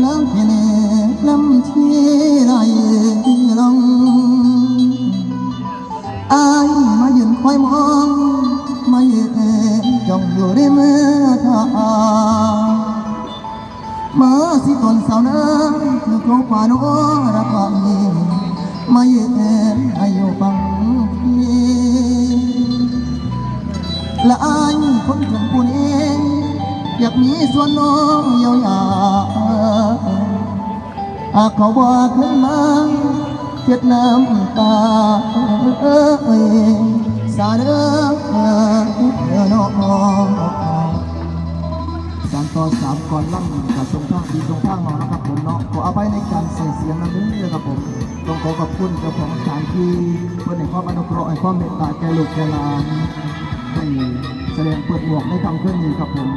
แล้วเห็นลำที่ไหลลงอายมายืนคอยมองมายืนจ้องอยู่ในมือเธอมาสิตนสาวน้ำคือโครงควานอระคายมายืนอาย มีส่วนน้องเยียวยาหากเขาบอกขึ้นมาเจ็ดน้ำตาเอ้ยสาเด้อน้องการต่อสามก่อนล่ำกับทรงทางดีทรงทางเรานะครับผมเนาะขออภัยในการใส่เสียงนั้นด้วยนะครับผมต้องขอขอบคุณเจ้าของสถานที่เพื่อนในความอนุเคราะห์ให้ความเมตตาแก่ลูกแก่หลานให้แสดงเปิดหมวกในคำเคลื่อนนี้ครับผม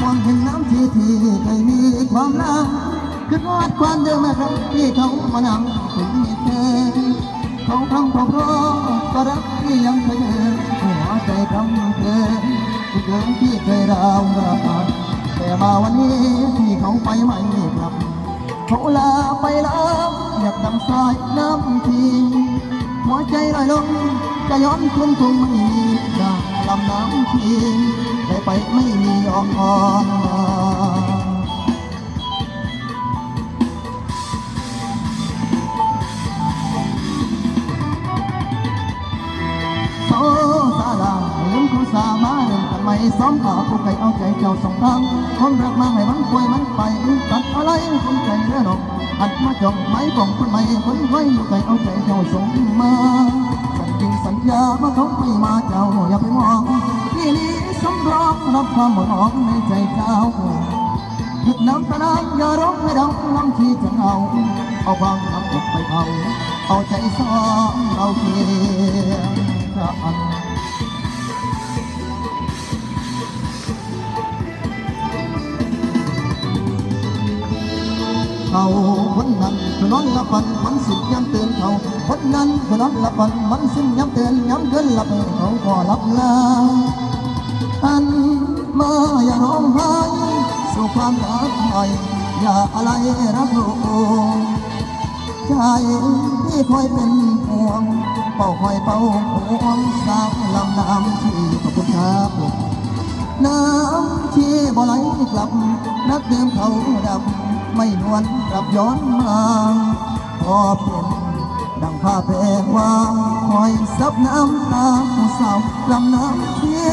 มองเห็นน้ำที่ที่เคยมีความรักคือวาดความเดิมนะครับที่เขามานำถึงมีเธอเขาทำเพราะเพราะก็รักที่ยังเคยเดินหัวใจคำเพลินทุกเรื่องที่เคยราวราแต่มาวันนี้ที่เขาไปไม่กลับเขาลาไปแล้วอยากดำสายน้ำทีหัวใจลอยลงจะย้อนคืนคงไม่มีดังลำน้ำที ได้ไปไม่มียอมอ่อนโซซาลาลืมเขาสามาเดินกันไมซ้อมขาผู้ไก่เอาใจเจ้าสองทางคนรักมาให้มันป่วยมันไปตัดอะไรคนใจเรือดอกหันมาจ้องไม้กองคนใหม่คนไว้อยู่ไก่เอาใจเจ้าส่งมาสัญญิงสัญญาว่าเขาไม่มาเจ้าอย่าไปมองที่นี้สำ รับความหมดหมองในใจเจ้าหยุดน้ำตาน้ำอย่าร้องให้ดังลำที่จะเอาเอาความทำอกไปเอาเอาใจซ้อมเราเพียงกันเขาคนนั้นคือนอนละปันมันสิบย้ำเตือนเขาคนนั้นคือนอนละปันมันสิบย้ำเตือนย้ำเกินหลับเขาก็หลับแลา อันมาอย่าร้องไห้สู่ความรักใหม่อย่าอะไรรับรู้ใจที่คอยเป็นห่วงเป่าคอยเป่าห่วงสาวลำน้ำที่ขอบคุณครับน้ำที่บ่ไหลกลับ นักเดิมเขาดำไม่นวลกลับย้อนมาพอเป็นดังผ้าแพรว่าคอยซับน้ำตาผู้สาวลำน้ำที่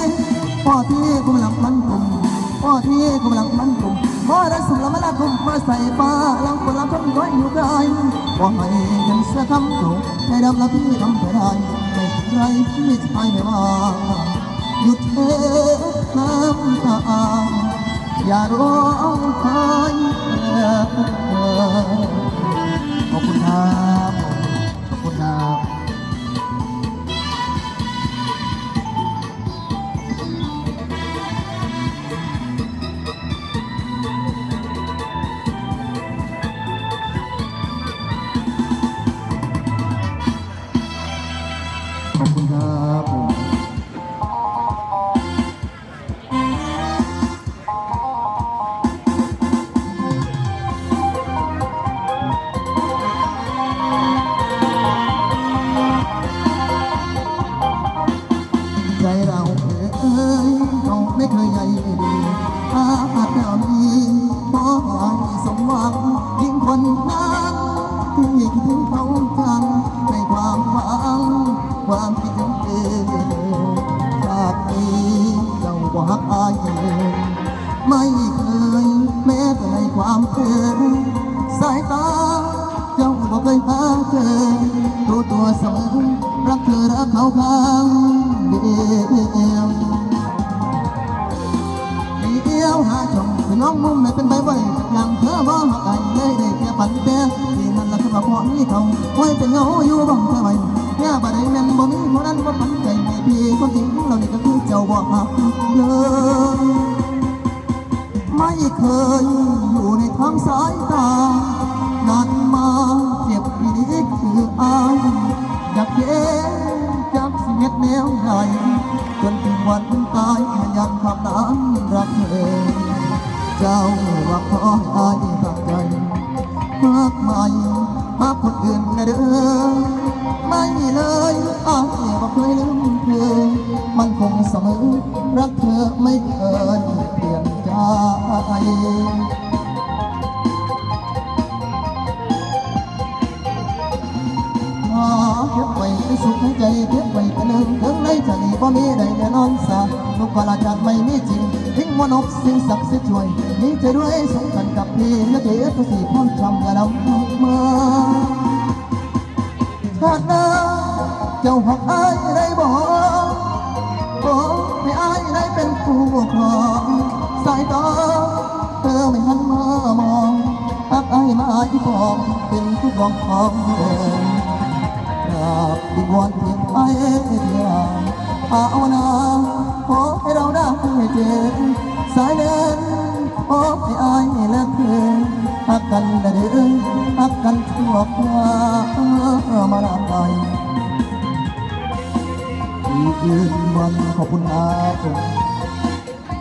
พ่อที่กำลังมันกลมพ่อที่กำลังมันกลมพ่อได้สุดละมาละคุมมาใส่ป้าลังคนละคนร้อยอยู่ไกลว่าให้เห็นเสื้อคำถูกให้ดำละพี่ทำไปได้ไม่ใครที่จะไปไม่ว่าหยุดเถิดน้ำตาอย่าร้องไห้ ค เจ้าก็เคยพาเจอตัวตัวสมอรักเธอรักเขาข้างเดียวเดียวหาชมสน้องมุมไม่เป็นใบไว้อย่างเธอว่าหักไอ้เลยได้แค่ฝันแต่ที่มันละคือว่าพอนี้เขาไว้เป็นเงาอยู่บ้างเท่าไหร่แค่บ่ได้แม่นบ่มีคนนั้นบ่ฝันใจไม่พี่คนจริงเรานี่ก็คือเจ้าบ่หักเลยไม่เคยอยู่ในทางสายตาืออายอยากเย็นจากสิเม็ดแนวใดจนถึงวันตายยังคำนั้นรักเธอเจ้าว่าขอให้อายตั้งใจมากมายหากคนอื่นนะเด้อไม่เลยอายบ่เคยลืมเธอ มันคงเสมอรักเธอไม่เคยเปลี่ยนใจ สุขในใจเก็บไว้เป็นหนึ่งถึงในใจบ่มีใดแน่นอนสาลูกกลาจากไม่มีจริงทิ้งมนบสิ่งศักดิ์สิทธิ์ช่วยมีใจด้วยสมกันกับพี่และเทพสีพร้อมจำอย่านำมาชาติหน้าเจ้าหักอายได้บ่โอ้ให้อายได้เป็นผู้ครองสายตาเธอไม่หันมามองหักอายมาที่ฟองเป็นผู้กองของเธอาบวิงวอนเพียงไอเดียวภาวนาขอให้เราได้เจอสายเดินขอให้อายและเธอหักกันนะเด้อหักกันทั่วฟ้ามานานไปอีกคืนวันขอบคุณอาจง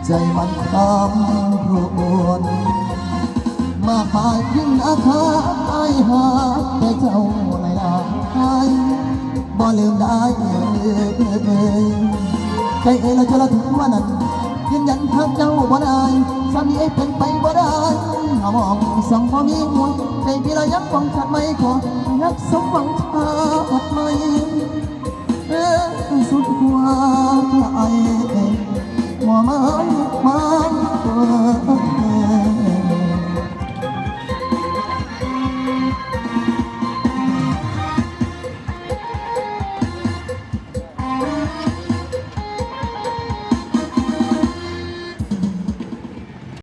ใจมันคำรวนมาพายยิ่งอาคาไอหา ลืมได้ใจเอ่ยเราจะละถึงวันนั้นยืนยันทักเจ้าบ่ได้สามีเอ้เป็นไปบ่ได้หามองสองพ่อมีหัวใจพี่ระยับฟังขัดไหม่ขอรักสมหวังชาติไม่สุดหัวใจหัวมันมันตัว